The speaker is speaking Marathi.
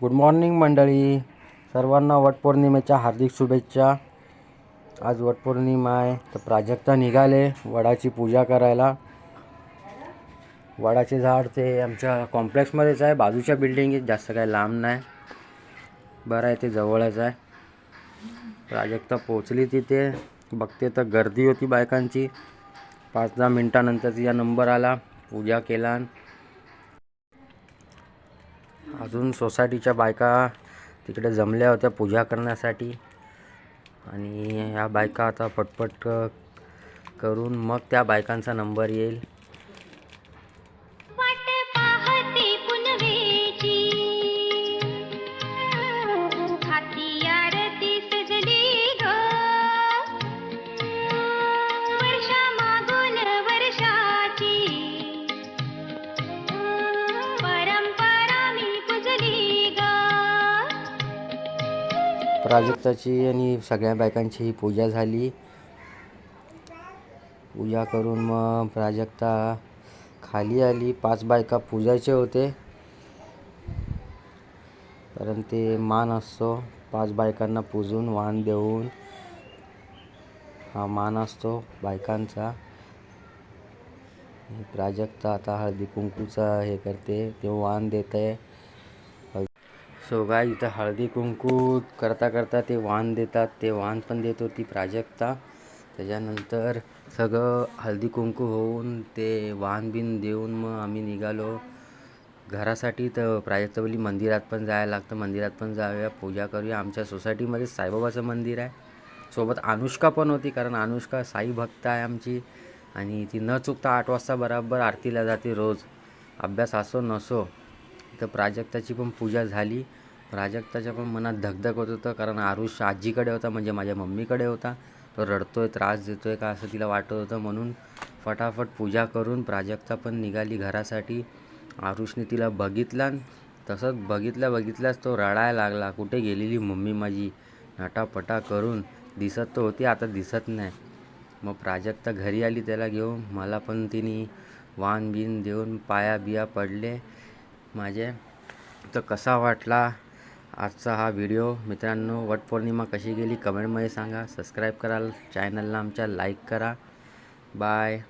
गुड मॉर्निंग मंडळी. सर्वांना वटपौर्णिमेच्या हार्दिक शुभेच्छा. आज वटपौर्णिमा आहे तर प्राजक्ता निघाले वडाची पूजा करायला. वडाचे झाड ते आमच्या कॉम्प्लेक्समध्येच आहे बाजूच्या बिल्डिंग जास्त काही लांब नाही. बरं आहे ते जवळच आहे. प्राजक्ता पोचली तिथे. बघते तर गर्दी होती बायकांची. पाच दहा मिनटानंतर तिचा नंबर आला. पूजा केला. अजून सोसायटीच्या बायका तिकडे जमल्या होत्या पूजा करण्यासाठी. आणि ह्या बायका आता पटपट करून मग त्या बायकांचा नंबर येईल. प्राजक्ताची आणि सगळ्या बायकांची ही पूजा झाली. पूजा करून मग प्राजक्ता खाली आली. पाच बायका पूजायचे होते. कारण ते मान असतो. पाच बायकांना पूजून वाण देऊन हा मान असतो बायकांचा. प्राजक्ता आता हळदी कुंकूचा हे करते. ते वाण देते. सो गाय इथं हळदी कुंकू करता करता ते वाण देतात. ते वाण पण देत होती प्राजक्ता. त्याच्यानंतर सगळं हळदी कुंकू होऊन ते वाण बिन देऊन मग आम्ही निघालो. घरासाठी तर प्राजक्तावली मंदिरात पण जायला लागतं. मंदिरात पण जाऊया. पूजा करूया. आमच्या सोसायटीमध्ये साईबाबाचं मंदिर आहे. सोबत अनुष्का पण होती कारण अनुष्का साई भक्त आहे आमची. आणि ती न चुकता आठ वाजता बराबर आरतीला जाते रोज. अभ्यास असो नसो. तर प्राजक्ताची पण पूजा झाली. प्राजक्ताच्या पण मनात धगधग होत होतं कारण आरुष आजीकडे होता म्हणजे माझ्या मम्मीकडे होता. तो रडतोय त्रास देतोय का असं तिला वाटत होतं म्हणून फटाफट पूजा करून प्राजक्ता पण निघाली घरासाठी. आरुषने तिला बघितला तसंच बघितल्या बघितल्याच तो रडायला लागला. कुठे गेलेली मम्मी माझी? नटापटा करून दिसत तर होती आता दिसत नाही. मग प्राजक्ता घरी आली त्याला घेऊन. मला पण तिने वाण बिन देऊन पाया बिया पडले. माझे. तर कसा वाटला आजचा हा व्हिडिओ? मित्रांनो वटपौर्णिमा कशी गेली? कमेंटमध्ये सांगा. सबस्क्राईब कराल. चॅनलला आमच्या लाईक करा. बाय